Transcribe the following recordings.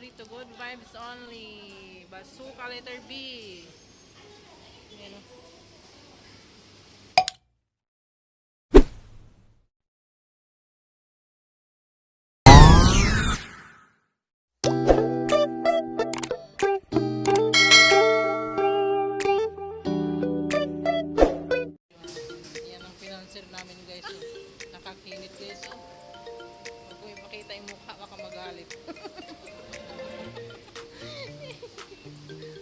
rito. Good vibes only. Basuka letter B. Ayan o. Yan ang financier namin guys. Nakakinit guys. Huwag ko ipakita yung mukha, baka magalit.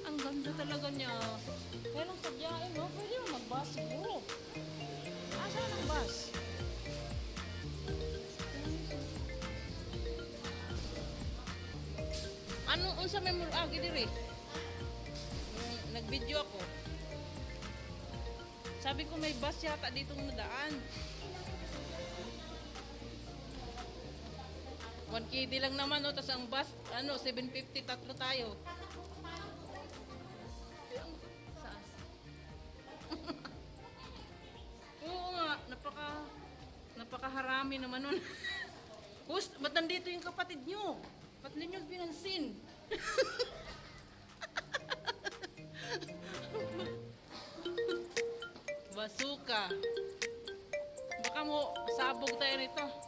ang ganda talaga niya. Kaya lang sadyain, no? Pwede mo mag-bus siguro. Asan ang bus? Ano unsa may muragi diri? Nag-video ako. Sabi ko may bus yata ditong nadaan. 1KD lang naman, no? Tapos ang bus, ano, 750, tatlo tayo. Saan? Oo nga, napaka, napakaharami naman nun. Hus, ba't nandito yung kapatid nyo? Ba't ninyo pinansin? Basuka. Baka mo sabog tayo nito.